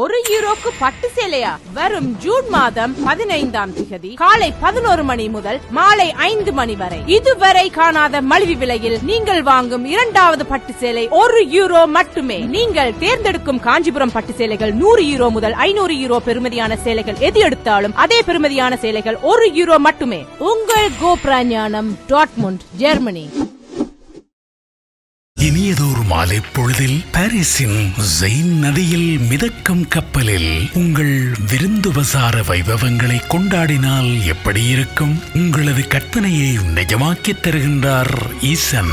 ஒரு யூரோக்கு பட்டு சேலையா? வரும் ஜூன் மாதம் பதினைந்தாம் திகதி காலை பதினோரு மணி முதல் மாலை ஐந்து மணி வரை. இதுவரை காணாத மலிவு விலையில் நீங்கள் வாங்கும் இரண்டாவது பட்டு சேலை ஒரு யூரோ மட்டுமே. நீங்கள் தேர்ந்தெடுக்கும் காஞ்சிபுரம் பட்டு சேலைகள் நூறு யூரோ முதல் ஐநூறு யூரோ பெருமதியான சேலைகள் எது எடுத்தாலும் அதே பெருமதியான சேலைகள் ஒரு யூரோ மட்டுமே. உங்கள் கோப்ரா ஞானம் டாட்முண்ட் ஜெர்மனி. ஒரு மாலை பொழுதில் பாரிஸின் ஜெயின் நதியில் மிதக்கும் கப்பலில் உங்கள் விருந்துபசார வைபவங்களை கொண்டாடினால் எப்படி இருக்கும்? உங்களது கற்பனையை நிஜமாக்கித் தருகின்றார் ஈசன்.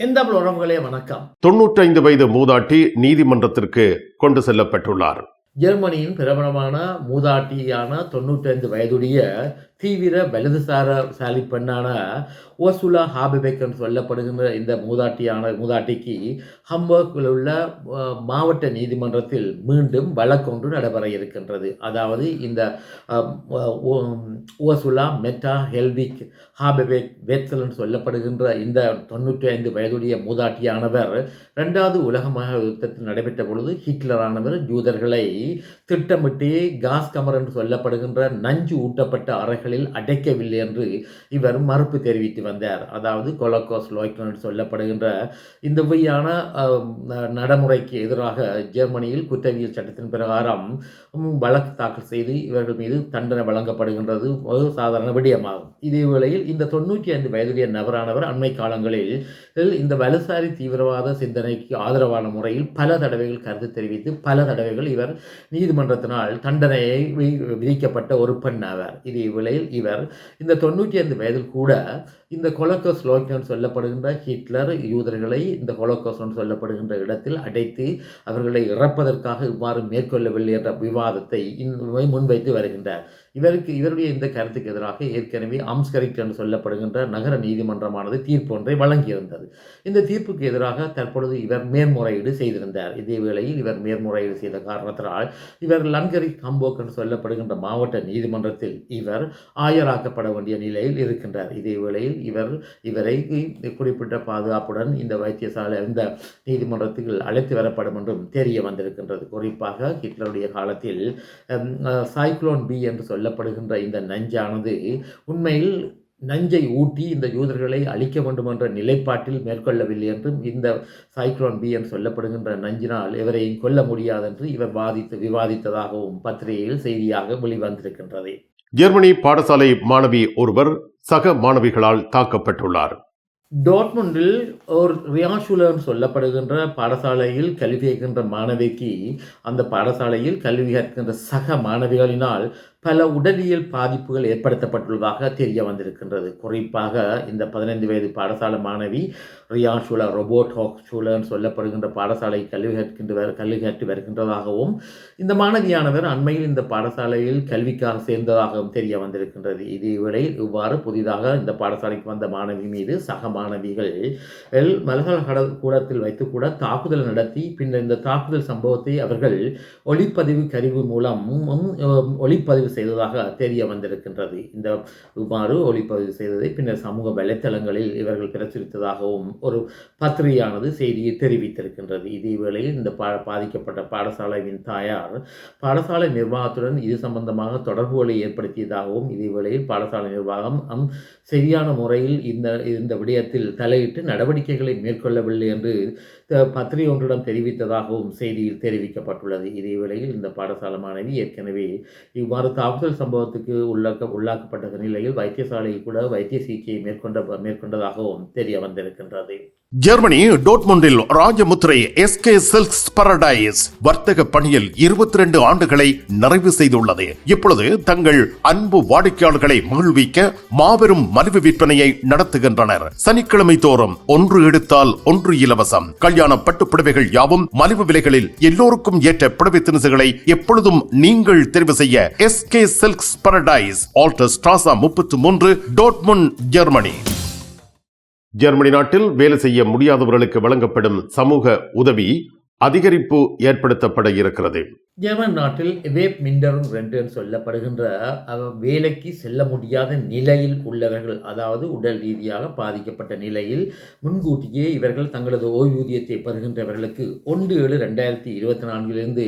எந்தமிழ் உறவுகளே வணக்கம். தொன்னூற்றைந்து வயது மூதாட்டி நீதிமன்றத்திற்கு கொண்டு செல்லப்பட்டுள்ளார். ஜெர்மனியின் பிரபலமான மூதாட்டியான தொண்ணூற்றைந்து வயதுடைய தீவிர வலதுசார சாலி பெண்ணான ஓசுலா ஹாபிபெக் என்று சொல்லப்படுகின்ற இந்த மூதாட்டியான மூதாட்டிக்கு ஹம்பர்கில் உள்ள மாவட்ட நீதிமன்றத்தில் மீண்டும் வழக்கொன்று நடைபெற இருக்கின்றது. அதாவது இந்த ஓசுலா மெட்டா ஹெல்விக் ஹாபிபெக் என்று சொல்லப்படுகின்ற இந்த தொண்ணூற்றி ஐந்து வயதுடைய மூதாட்டியானவர் ரெண்டாவது உலக மகா யுத்தத்தில் நடைபெற்ற பொழுது ஹிட்லரானவர் ஜூதர்களை திட்டமிட்டு காஸ் கமர் என்று சொல்லப்படுகின்ற நஞ்சு ஊட்டப்பட்ட அறைகள் நாட்களில் அடைக்கவில்லை என்று இவர் மறுப்பு தெரிவித்து வந்தார். அதாவது கொலோகோஸ் லோய்க்கன் சொல்லப்படுகின்ற இந்த வகையான ந- நடைமுறைக்கு எதிராக ஜெர்மனியில் குற்றவியல் சட்டத்தின் பிரகாரம் வழக்கு தாக்கல் செய்து இவர்கள் மீது தண்டனை வழங்கப்படுகின்றது. ஒரு சாதாரண விடயமாகும். இதே வேளையில் இந்த தொண்ணூற்றி ஐந்து வயதுடைய நபரானவர் அண்மை காலங்களில் இந்த வலதுசாரி தீவிரவாத சிந்தனைக்கு ஆதரவான முறையில் பல தடவைகள் கருத்து தெரிவித்து பல தடவைகள் இவர் நீதிமன்றத்தினால் தண்டனையை வி- விதிக்கப்பட்ட ஒரு பெண் ஆவார் இதே வேளையில் இவர் இந்த தொண்ணூற்றி ஐந்து வயதில் கூட இந்த கொலோகோஸ் லோக்கியம் சொல்லப்படுகின்ற ஹிட்லர் யூதர்களை இந்த கொலோகோஸ் சொல்லப்படுகின்ற இடத்தில் அடைத்து அவர்களை இறப்பதற்காக இவ்வாறு மேற்கொள்ளவில்லை என்ற விவாதத்தை முன்வைத்து வருகின்றார். இவருக்கு இவருடைய இந்த கருத்துக்கு எதிராக ஏற்கனவே அம்ஸ்கரிக் என்று சொல்லப்படுகின்ற நகர நீதிமன்றமானது தீர்ப்பு ஒன்றை வழங்கியிருந்தது. இந்த தீர்ப்புக்கு எதிராக தற்பொழுது இவர் மேன்முறையீடு செய்திருந்தார். இதே வேளையில் இவர் மேன்முறையீடு செய்த காரணத்தினால் இவர் லன்கரி கம்போக் என்று சொல்லப்படுகின்ற மாவட்ட நீதிமன்றத்தில் இவர் ஆயராக்கப்பட வேண்டிய நிலையில் இருக்கின்றார். இதே வேளையில் இவர் இவரை குறிப்பிட்ட பாதுகாப்புடன் இந்த வைத்தியசாலை இந்த நீதிமன்றத்துக்கு அழைத்து வரப்படும் என்றும் தெரிய வந்திருக்கின்றது. குறிப்பாக ஹிட்லருடைய காலத்தில் சைக்ளோன் பி என்று சொல்ல சொல்லப்படுகின்ற இந்த நஞ்சானது உண்மையில் நஞ்சை ஊட்டி இந்த யூதர்களை அழிக்க வேண்டும் என்ற நிலைப்பாட்டில் மேற்கொள்ளவில்லை என்றும் இந்த சைக்ளோன் பி என்று சொல்லப்படுகின்ற நஞ்சினால் எவரையும் கொல்ல முடியாது என்று இவர் வாதித்து விவாதித்ததாகவும் பத்திரிகையில் செய்தியாக வெளிவந்திருக்கின்றது. ஜெர்மனி பாடசாலை மாணவி ஒருவர் சக மாணவிகளால் தாக்கப்பட்டுள்ளார். டோட்முண்டில் ஒரு ரியாஷுலர் சொல்லப்படுகின்ற பாடசாலையில் கல்வி கற்கின்ற மாணவிக்கு அந்த பாடசாலையில் கல்வி கற்கின்ற சக மாணவிகளினால் பல உடலியல் பாதிப்புகள் ஏற்படுத்தப்பட்டுள்ளதாக தெரிய வந்திருக்கின்றது. குறிப்பாக இந்த பதினைந்து வயது பாடசாலை மாணவி ரியாஷுலா ரொபோட் ஹாக் சூலன் சொல்லப்படுகின்ற பாடசாலை கல்வி கற்கின்ற கல்வி கற்று வருகின்றதாகவும் இந்த மாணவியானவர் அண்மையில் இந்த பாடசாலையில் கல்விக்காக சேர்ந்ததாகவும் தெரிய வந்திருக்கின்றது. இதுவரை இவ்வாறு புதிதாக இந்த பாடசாலைக்கு வந்த மாணவி மீது சக மாணவிகள் மலகல கூடத்தில் வைத்து கூட தாக்குதல் நடத்தி பின்னர் இந்த தாக்குதல் சம்பவத்தை அவர்கள் ஒளிப்பதிவு கருவி மூலம் ஒளிப்பதிவு ஒளிப்பதிவு செய்ததாக தெரிய வந்திருக்கின்றது. இந்த இவ்வாறு ஒளிப்பதிவு செய்ததை பின்னர் சமூக வலைத்தளங்களில் இவர்கள் பிரசுரித்ததாகவும் ஒரு பத்திரிகையானது செய்தியை தெரிவித்திருக்கின்றது. இதே வேளையில் இந்த பா பாதிக்கப்பட்ட பாடசாலையின் தாயார் பாடசாலை நிர்வாகத்துடன் இது சம்பந்தமாக தொடர்புகளை ஏற்படுத்தியதாகவும் இதே வேளையில் பாடசாலை நிர்வாகம் அம் சரியான முறையில் இந்த இந்த விடயத்தில் தலையிட்டு நடவடிக்கைகளை மேற்கொள்ளவில்லை என்று பத்திரிகை ஒன்றிடம் தெரிவித்ததாகவும் செய்தியில் தெரிவிக்கப்பட்டுள்ளது. இதே வேளையில் இந்த பாடசாலை மாணவி ஏற்கனவே இவ்வாறு தாக்குதல் சம்பவத்துக்கு உள்ளாக்க உள்ளாக்கப்பட்ட நிலையில் வைத்தியசாலையில் கூட வைத்திய சிகிச்சையை மேற்கொண்ட மேற்கொண்டதாகவும் தெரிய வந்திருக்கின்றது. ஜெர்மனி டோட்மொண்டில் ராஜமுத்திரை எஸ்கே சில்க்ஸ் பரடைஸ் வர்த்தக பணியில் இருபத்தி ரெண்டு ஆண்டுகளை நிறைவு செய்துள்ளது. இப்பொழுது தங்கள் அன்பு வாடிக்கையாளர்களை மகிழ்விக்க மாபெரும் மலிவு விற்பனையை நடத்துகின்றனர். சனிக்கிழமை தோறும் ஒன்று எடுத்தால் ஒன்று இலவசம். கல்யாண பட்டு புடவைகள் யாவும் மலிவு விலைகளில் எல்லோருக்கும் ஏற்ற புடவை தினசுகளை எப்பொழுதும் நீங்கள் தெரிவு செய்ய S SK silks paradise Alter Strasse முப்பத்து மூன்று டோட்முன் ஜெர்மனி ஜெர்மனி நாட்டில் வேலை செய்ய முடியாதவர்களுக்கு வழங்கப்படும் சமூக உதவி அதிகரிப்பு ஏற்படுத்தப்பட இருக்கிறது. ஜெர்மன் நாட்டில் வேப் மிண்டரும் ரெண்டுன்னு சொல்லப்படுகின்ற வேலைக்கு செல்ல முடியாத நிலையில் உள்ளவர்கள் அதாவது உடல் ரீதியாக பாதிக்கப்பட்ட நிலையில் முன்கூட்டியே இவர்கள் தங்களது ஓய்வூதியத்தை பெறுகின்றவர்களுக்கு ஒன்று ஏழு ரெண்டாயிரத்தி இருபத்தி நான்கிலிருந்து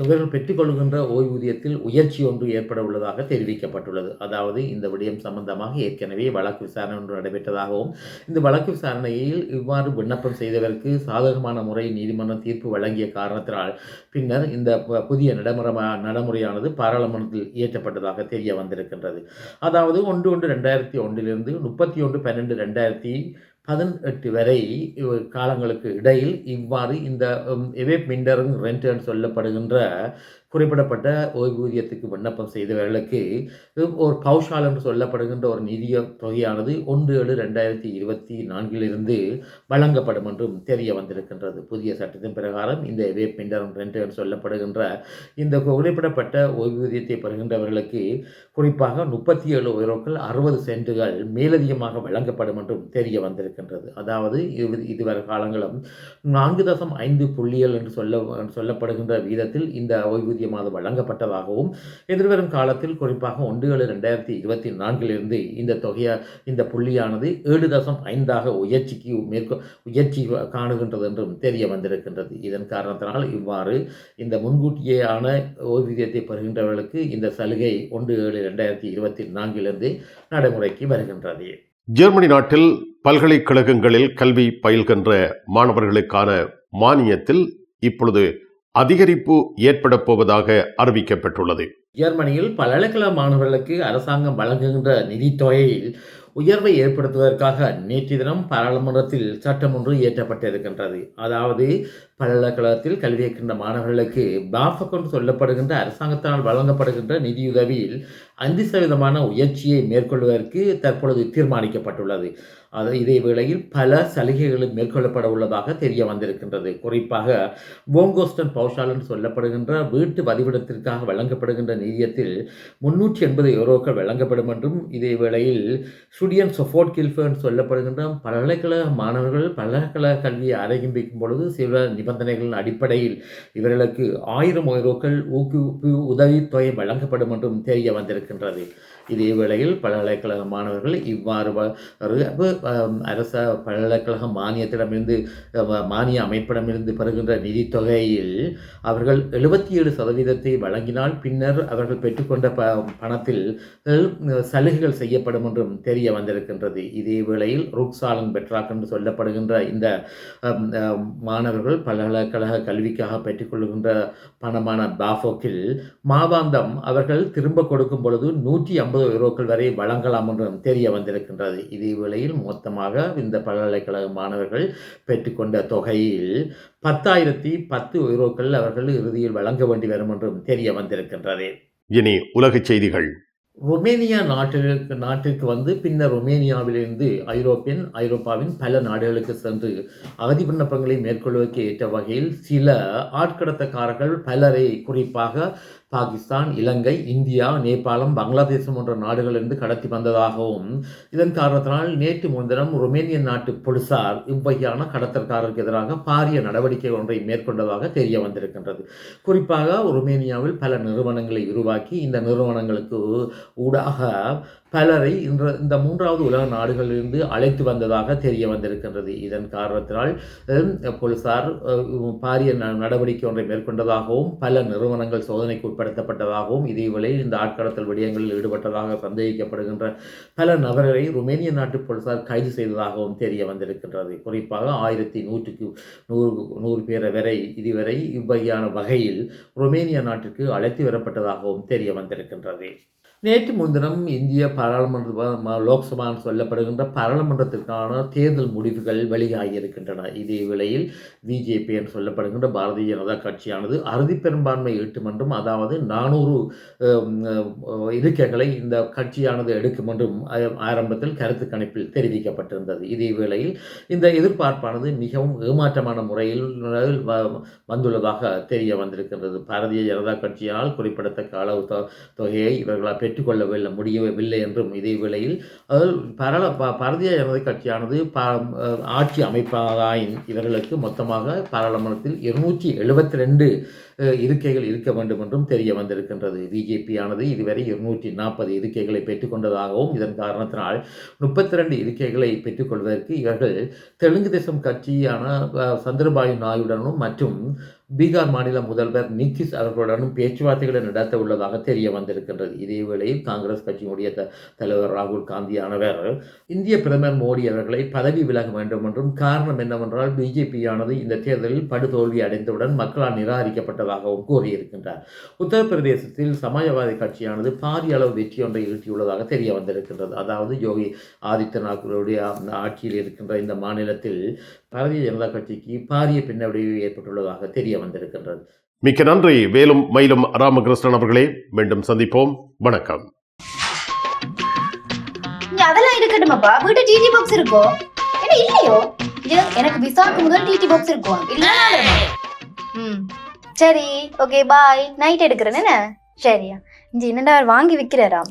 இவர்கள் பெற்றுக்கொள்கின்ற ஓய்வூதியத்தில் உயர்ச்சி ஒன்று ஏற்பட உள்ளதாக தெரிவிக்கப்பட்டுள்ளது. அதாவது இந்த விடயம் சம்பந்தமாக ஏற்கனவே வழக்கு விசாரணை ஒன்று நடைபெற்றதாகவும் இந்த வழக்கு விசாரணையில் இவ்வாறு விண்ணப்பம் செய்தவருக்கு சாதகமான முறை நீதிமன்றம் தீர்ப்பு வழங்கிய காரணத்தினால் பின்னர் இந்த புதிய நடைமுறை நடைமுறையானது பாராளுமன்றத்தில் இயற்றப்பட்டதாக தெரிய வந்திருக்கின்றது. அதாவது ஒன்று ஒன்று ரெண்டாயிரத்தி ஒன்றிலிருந்து முப்பத்தி ஒன்று பன்னெண்டு ரெண்டாயிரத்தி பதினெட்டு வரை காலங்களுக்கு இடையில் இவ்வாறு இந்த எவே மிண்டரும் ரெண்ட் சொல்லப்படுகின்ற குறிப்பிடப்பட்ட ஓய்வூதியத்துக்கு விண்ணப்பம் செய்தவர்களுக்கு ஒரு பௌஷால் என்று சொல்லப்படுகின்ற ஒரு நிதிய தொகையானது ஒன்று ஏழு ரெண்டாயிரத்தி இருபத்தி நான்கிலிருந்து வழங்கப்படும் என்றும் தெரிய வந்திருக்கின்றது. புதிய சட்டத்தின் பிரகாரம் இந்த வேப் ரெண்டு ரெண்ட் என்று சொல்லப்படுகின்ற இந்த குறிப்பிடப்பட்ட ஓய்வூதியத்தை பெறுகின்றவர்களுக்கு குறிப்பாக முப்பத்தி ஏழு உயரோக்கள் அறுபது சென்ட்டுகள் மேலதிகமாக வழங்கப்படும் என்றும் தெரிய வந்திருக்கின்றது. அதாவது இது இதுவரை காலங்களும் நான்கு தசம் ஐந்து புள்ளிகள் என்று சொல்ல சொல்லப்படுகின்ற வீதத்தில் இந்த ஓய்வூதியமானது வழங்கப்பட்டதாகவும் எதிர்வரும் காலத்தில் குறிப்பாக ஒன்று ஏழு ரெண்டாயிரத்தி இருபத்தி நான்கிலிருந்து இந்த தொகையை இந்த புள்ளியானது ஏழு தசம் ஐந்தாக உயர்ச்சிக்கு மேற்கொ உயர்ச்சி காணுகின்றது என்றும் தெரிய வந்திருக்கின்றது. இதன் காரணத்தினால் இவ்வாறு இந்த முன்கூட்டியேயான ஓய்வூதியத்தை பெறுகின்றவர்களுக்கு இந்த சலுகை ஒன்று ஏழு ரெண்டாயிரத்தி இருபத்தி நான்கிலிருந்து நடைமுறைக்கு வருகின்றது. ஜெர்மனி நாட்டில் பல்கலைக்கழகங்களில் கல்வி பயில்கின்ற மாணவர்களுக்கான மானியத்தில் இப்பொழுது அதிகரிப்பு ஏற்பட போவதாக அறிவிக்கப்பட்டுள்ளது. ஜெர்மனியில் பல்கலைக்கழக மாணவர்களுக்கு அரசாங்கம் வழங்குகின்ற நிதித்தொகையில் உயர்வை ஏற்படுத்துவதற்காக நேற்று தினம் பாராளுமன்றத்தில் சட்டம் ஒன்று இயற்றப்பட்டிருக்கின்றது. அதாவது பல்கலைக்கழகத்தில் கல்வி இருக்கின்ற மாணவர்களுக்கு பாஃபக் என்று சொல்லப்படுகின்ற அரசாங்கத்தால் வழங்கப்படுகின்ற நிதியுதவியில் ஐந்து சதவீதமான உயர்ச்சியை மேற்கொள்வதற்கு தற்பொழுது தீர்மானிக்கப்பட்டுள்ளது. அது இதே வேளையில் பல சலுகைகளும் மேற்கொள்ளப்பட உள்ளதாக தெரிய வந்திருக்கின்றது. குறிப்பாக போங்கோஸ்டன் பௌஷால் என்று சொல்லப்படுகின்ற வீட்டு வதிவிடத்திற்காக வழங்கப்படுகின்ற நிதியத்தில் முன்னூற்றி எண்பது யூரோக்கள் வழங்கப்படும் என்றும் இதே வேளையில் ஸ்டுடியன் சொஃபோர்ட் கில்ஃபர்னு சொல்லப்படுகின்ற பல்கலைக்கழக மாணவர்கள் பல்கலைக்கழக கல்வியை ஆரம்பிக்கும் பொழுது சில நிபந்தனைகளின் அடிப்படையில் இவர்களுக்கு ஆயிரம் ஐரோக்கள் ஊக்குவிப்பு உதவித்தொகை வழங்கப்படும் என்றும் தெரிய வந்திருக்கின்றது. இதே வேளையில் பல்கலைக்கழக மாணவர்கள் இவ்வாறு அரச பல்கலைக்கழக மானியத்திடமிருந்து மானிய அமைப்பிடமிருந்து பெறுகின்ற நிதித்தொகையில் அவர்கள் எழுபத்தி ஏழு சதவீதத்தை வழங்கினால் பின்னர் அவர்கள் பெற்றுக்கொண்ட ப பணத்தில் சலுகைகள் செய்யப்படும் என்றும் தெரிய வந்திருக்கின்றது. இதே வேளையில் ருக்சாலன் பெட்ராக் என்று சொல்லப்படுகின்ற இந்த மாணவர்கள் பல்கலைக்கழக கல்விக்காக பெற்றுக்கொள்கின்ற பணமான பாஃபோக்கில் மாதாந்தம் அவர்கள் திரும்ப கொடுக்கும் பொழுது நூற்றி ஐம்பது யூரோக்கள் வரை வழங்கலாம் என்றும் தெரிய வந்திருக்கின்றது. இதே வேளையில் மொத்தமாக இந்த பல்கலைக்கழக மாணவர்கள் பெற்றுக்கொண்ட தொகையில் பத்தாயிரத்தி பத்து யூரோக்கள் அவர்கள் இறுதியில் வழங்க வேண்டி வரும் என்றும் தெரிய வந்திருக்கின்றது. இனி உலகச் செய்திகள். ருமேனியா நாட்டிற்கு நாட்டிற்கு வந்து பின்னர் ருமேனியாவிலிருந்து ஐரோப்பியன் ஐரோப்பாவின் பல நாடுகளுக்கு சென்று அகதி விண்ணப்பங்களை மேற்கொள்வதற்கு ஏற்ற வகையில் சில ஆட்கடத்தக்காரர்கள் பலரை குறிப்பாக பாகிஸ்தான் இலங்கை இந்தியா நேபாளம் பங்களாதேசம் போன்ற நாடுகளிலிருந்து கடத்தி வந்ததாகவும் இதன் காரணத்தினால் நேற்று முன்தினம் ருமேனியன் நாட்டு போலீசார் இவ்வகையான கடத்தற்காரருக்கு எதிராக பாரிய நடவடிக்கை ஒன்றை மேற்கொண்டதாக தெரிய வந்திருக்கின்றது. குறிப்பாக ருமேனியாவில் பல நிறுவனங்களை உருவாக்கி இந்த நிறுவனங்களுக்கு ஊடாக பலரை இன்ற இந்த மூன்றாவது உலக நாடுகளிலிருந்து அழைத்து வந்ததாக தெரிய வந்திருக்கின்றது. இதன் காரணத்தினால் போலீசார் பாரிய ந- நடவடிக்கை ஒன்றை மேற்கொண்டதாகவும் பல நிறுவனங்கள் சோதனைக்கு உட்படுத்தப்பட்டதாகவும் இதேவேளை இந்த ஆட்கடத்தல் விடயங்களில் ஈடுபட்டதாக சந்தேகிக்கப்படுகின்ற பல நபர்களை ருமேனிய நாட்டு போலீசார் கைது செய்ததாகவும் தெரிய வந்திருக்கின்றது. குறிப்பாக ஆயிரத்தி நூற்றுக்கு நூறு நூறு பேரை வரை இதுவரை இவ்வகையான வகையில் ருமேனிய நாட்டிற்கு அழைத்து வரப்பட்டதாகவும் தெரிய வந்திருக்கின்றது. நேற்று முன்தினம் இந்திய பாராளுமன்ற ம- லோக்சபான்னு சொல்லப்படுகின்ற பாராளுமன்றத்திற்கான தேர்தல் முடிவுகள் வெளியாகியிருக்கின்றன. இதே வேளையில் பிஜேபி என்று சொல்லப்படுகின்ற பாரதிய ஜனதா கட்சியானது அறுதி பெரும்பான்மை ஈட்டும் என்றும் அதாவது நானூறு இருக்கைகளை இந்த கட்சியானது எடுக்கும் என்றும் ஆரம்பத்தில் கருத்து கணிப்பில் தெரிவிக்கப்பட்டிருந்தது. இதே வேளையில் இந்த எதிர்பார்ப்பானது மிகவும் ஏமாற்றமான முறையில் வ- வந்துள்ளதாக தெரிய வந்திருக்கின்றது. பாரதிய ஜனதா கட்சியால் குறிப்பிடத்தக்க அளவு தொ- தொகையை இவர்களால் பெற்றுக்கொள்ளவில்லை முடியவில்லை என்றும் இதே வேளையில் பரல ப- பாரதிய ஜனதா கட்சியானது ப ஆட்சி அமைப்பாயின் இவர்களுக்கு மொத்தமாக பாராளுமன்றத்தில் இருநூற்றி எழுபத்தி ரெண்டு இருக்கைகள் இருக்க வேண்டும் என்றும் தெரிய வந்திருக்கின்றது. பிஜேபியானது இதுவரை இருநூற்றி நாற்பது இருக்கைகளை பெற்றுக்கொண்டதாகவும் இதன் காரணத்தினால் முப்பத்தி ரெண்டு இருக்கைகளை பெற்றுக்கொள்வதற்கு இவர்கள் தெலுங்கு தேசம் கட்சியான அஹ், சந்திரபாபு நாயுடனும் மற்றும் பீகார் மாநில முதல்வர் நிதிஷ் அவர்களுடனும் பேச்சுவார்த்தைகளை நடத்த உள்ளதாக தெரிய வந்திருக்கின்றது. இதேவேளையில் காங்கிரஸ் கட்சியினுடைய த- தலைவர் ராகுல் காந்தியானவர் இந்திய பிரதமர் மோடி அவர்களை பதவி விலக வேண்டும் என்றும் காரணம் என்னவென்றால் பிஜேபியானது இந்த தேர்தலில் படுதோல்வி அடைந்தவுடன் மக்களால் நிராகரிக்கப்பட்டதாகவும் கூறியிருக்கின்றார். உத்தரப்பிரதேசத்தில் சமாஜவாதி கட்சியானது பாரிய அளவு வெற்றி ஒன்றை ஈட்டியுள்ளதாக தெரிய வந்திருக்கின்றது. அதாவது யோகி ஆதித்யநாத்துடைய அந்த ஆட்சியில் இருக்கின்ற இந்த மாநிலத்தில் பாரதிய ஜனதா கட்சிக்கு பாரிய பின்னடைவு ஏற்பட்டுள்ளதாக தெரிய வந்திருக்கின்றது. மிக்க நன்றி. வேலும் மயிலும் ராமகிருஷ்ணன் அவர்களே மீண்டும் சந்திப்போம். வணக்கம். அதெல்லாம் இருக்கட்டுமாப்பா? வீட்டு டிடி பாக்ஸ் இருக்கோ? என்ன இல்லையோ? எனக்கு விசாக்கு முதல் டிடி பாக்ஸ் இருக்கும் இல்ல ம். சரி ஓகே பாய் நைட் எடுக்கிறேன் என்ன? சரியா. இங்க என்னடா அவர் வாங்கி விக்கிறாராம்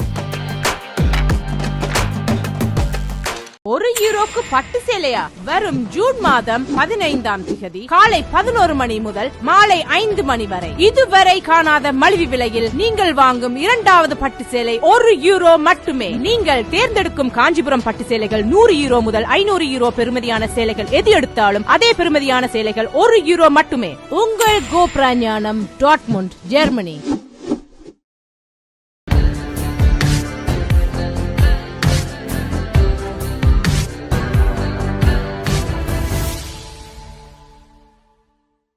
ஒரு யூரோக்கு பட்டு சேலையா? வரும் ஜூன் மாதம் பதினைந்தாம் திகதி காலை பதினோரு மணி முதல் மாலை ஐந்து மணி வரை. இதுவரை காணாத மலிவு விலையில் நீங்கள் வாங்கும் இரண்டாவது பட்டு சேலை ஒரு யூரோ மட்டுமே. நீங்கள் தேர்ந்தெடுக்கும் காஞ்சிபுரம் பட்டு சேலைகள் நூறு யூரோ முதல் ஐநூறு யூரோ பெருமதியான சேலைகள் எது எடுத்தாலும் அதே பெருமதியான சேலைகள் ஒரு யூரோ மட்டுமே. உங்கள் கோப்ரா ஞானம் டாட்முண்ட் ஜெர்மனி.